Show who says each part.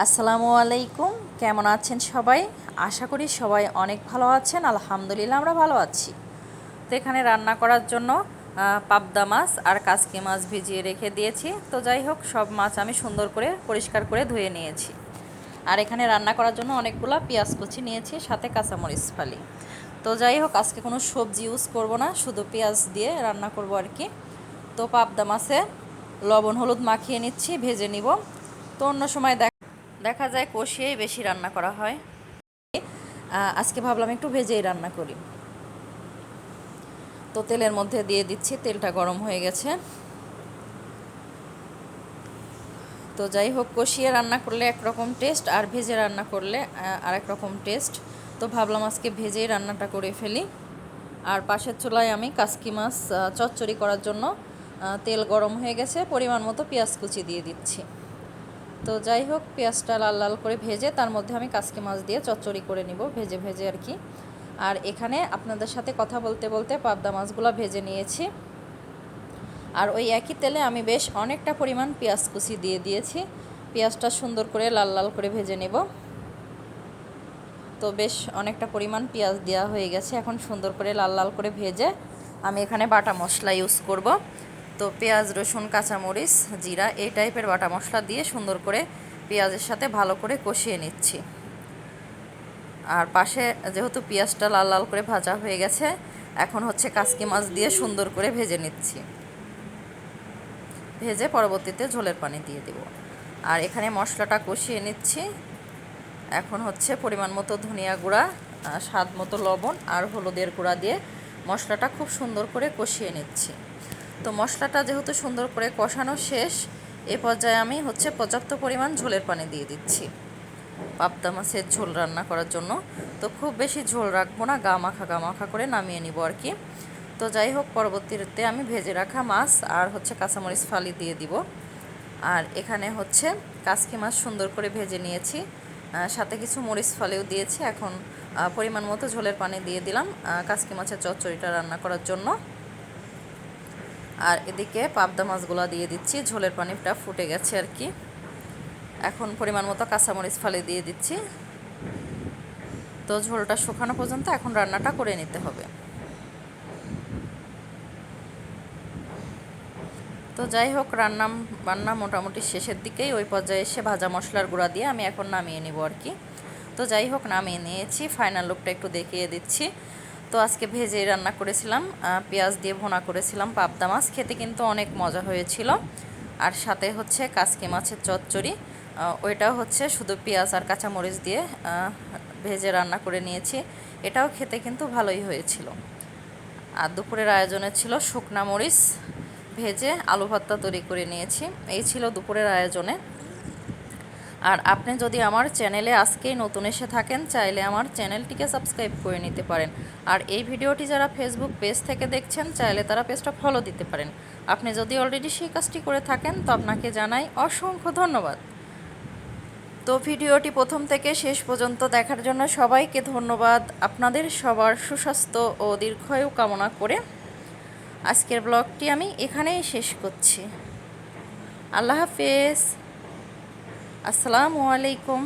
Speaker 1: আসসালামু আলাইকুম। কেমন আছেন সবাই? আশা করি সবাই অনেক ভালো আছেন। আলহামদুলিল্লাহ আমরা ভালো আছি। তো এখানে রান্না করার জন্য পাবদা মাছ আর কাসকি মাছ ভিজিয়ে রেখে দিয়েছি। তো যাই হোক, সব মাছ আমি সুন্দর করে পরিষ্কার করে ধুয়ে নিয়েছি। আর এখানে রান্না করার জন্য অনেকগুলো পেঁয়াজ কুচি নিয়েছি, সাথে কাঁচামরিচ ফালি। তো যাই হোক, আজকে কোনো সবজি ইউজ করব না, শুধু পেঁয়াজ দিয়ে রান্না করব আর কি। তো পাবদা মাছে লবণ, হলুদ মাখিয়ে নিচ্ছি, ভেজে নিব। তো অন্য সময় দেখ দেখা যায় কষিয়েই বেশি রান্না করা হয়। আজকে ভাবলাম একটু ভেজেই রান্না করি। তো তেলের মধ্যে দিয়ে দিচ্ছি, তেলটা গরম হয়ে গেছে। তো যাই হোক, কষিয়ে রান্না করলে একরকম টেস্ট আর ভেজে রান্না করলে আর রকম টেস্ট তো ভাবলাম আজকে ভেজেই রান্নাটা করে ফেলি। আর পাশের চুলায় আমি কাসকি মাছ চচ্চড়ি করার জন্য তেল গরম হয়ে গেছে, পরিমাণ মতো পেঁয়াজ কুচি দিয়ে দিচ্ছি। তো যাই হোক, পেঁয়াজটা লাল লাল করে ভেজে তার মধ্যে আমি কাসকি মাছ দিয়ে চচ্চড়ি করে নিব, ভেজে ভেজে আর কি। আর এখানে আপনাদের সাথে কথা বলতে বলতে পাবদা মাছগুলো ভেজে নিয়েছি। আর ওই একই তেলে আমি বেশ অনেকটা পরিমাণ পেঁয়াজ কুচি দিয়ে দিয়েছি। পেঁয়াজটা সুন্দর করে লাল লাল করে ভেজে নেব। তো বেশ অনেকটা পরিমাণ পেঁয়াজ দেওয়া হয়ে গেছে। এখন সুন্দর করে লাল লাল করে ভেজে আমি এখানে বাটা মশলা ইউজ করব। তো পেঁয়াজ, রসুন, কাঁচামরিচ, জিরা এই টাইপের বাটা মশলা দিয়ে সুন্দর করে পেঁয়াজের সাথে ভালো করে কষিয়ে নিচ্ছি। আর পাশে যেহেতু পেঁয়াজটা লাল লাল করে ভাজা হয়ে গেছে, এখন হচ্ছে কাসকি মাছ দিয়ে সুন্দর করে ভেজে নিচ্ছি। ভেজে পরবর্তীতে ঝোলের পানি দিয়ে দেব। আর এখানে মশলাটা কষিয়ে নিচ্ছি। এখন হচ্ছে পরিমাণ মতো ধনিয়া গুঁড়া স্বাদ মতো লবণ আর হলুদের গুঁড়া দিয়ে মশলাটা খুব সুন্দর করে কষিয়ে নিচ্ছি। তো মশলাটা যেহেতু সুন্দর করে কষানো শেষ, এ পর্যায়ে আমি হচ্ছে পর্যাপ্ত পরিমাণ ঝোলের পানি দিয়ে দিচ্ছি। পাবদা মাছের ঝোল রান্না করার জন্য। তো খুব বেশি ঝোল রাখব না, গা মাখা গা মাখা করে নামিয়ে নিব আর কি। তো যাই হোক, পরবর্তীতে আমি ভেজে রাখা মাছ আর হচ্ছে কাঁচামরিচ ফালি দিয়ে দিব। আর এখানে হচ্ছে কাসকি মাছ সুন্দর করে ভেজে নিয়েছি। সাথে কিছু মরিচ ফালেও দিয়েছি। এখন পরিমাণ মতো ঝোলের পানি দিয়ে দিলাম কাসকি মাছের চচ্চড়িটা রান্না করার জন্য। আর এদিকে পাবদা মাছগুলো দিয়ে দিচ্ছি, ঝোলের পানিটা ফুটে গেছে আর কি। এখন পরিমাণ মতো কাঁচামরিচ ফালি দিয়ে দিচ্ছি। তো ঝোলটা শুকানো পর্যন্ত এখন রান্নাটা করে নিতে হবে। তো যাই হোক, রান্না রান্না মোটামুটি শেষের দিকেই ওই পর্যায়ে এসে ভাজা মশলার গুঁড়া দিয়ে আমি এখন নামিয়ে নিব আর কি। তো যাই হোক, নামিয়ে নিয়েছি ফাইনাল লুকটা একটু দেখিয়ে দিচ্ছি। তো আজকে ভেজে রান্না করেছিলাম পেঁয়াজ দিয়ে ভোনা করেছিলাম, পাবদা মাছ। খেতে কিন্তু অনেক মজা হয়েছিল। আর সাথে হচ্ছে কাসকি মাছের চচ্চড়ি। ওইটাও হচ্ছে শুধু পেঁয়াজ আর কাঁচামরিচ দিয়ে ভেজে রান্না করে নিয়েছি। এটাও খেতে কিন্তু ভালোই হয়েছিল। আর দুপুরের আয়োজনে ছিল শুকনা মরিচ ভেজে আলু ভর্তা তৈরি করে নিয়েছি। এই ছিল দুপুরের আয়োজনে। আর আপনি যদি আমার চ্যানেলে আজকেই নতুন এসে থাকেন, চাইলে আমার চ্যানেলটিকে সাবস্ক্রাইব করে নিতে পারেন। আর এই ভিডিওটি যারা ফেসবুক পেজ থেকে দেখছেন, চাইলে তারা পেজটা ফলো দিতে পারেন। আপনি যদি অলরেডি সেই কাজটি করে থাকেন, তো আপনাকে জানাই অসংখ্য ধন্যবাদ। তো ভিডিওটি প্রথম থেকে শেষ পর্যন্ত দেখার জন্য সবাইকে ধন্যবাদ। আপনাদের সবার সুস্বাস্থ্য ও দীর্ঘায়ু কামনা করে আজকের ব্লগটি আমি এখানেই শেষ করছি। আল্লাহ হাফেজ। আসসালামু আলাইকুম।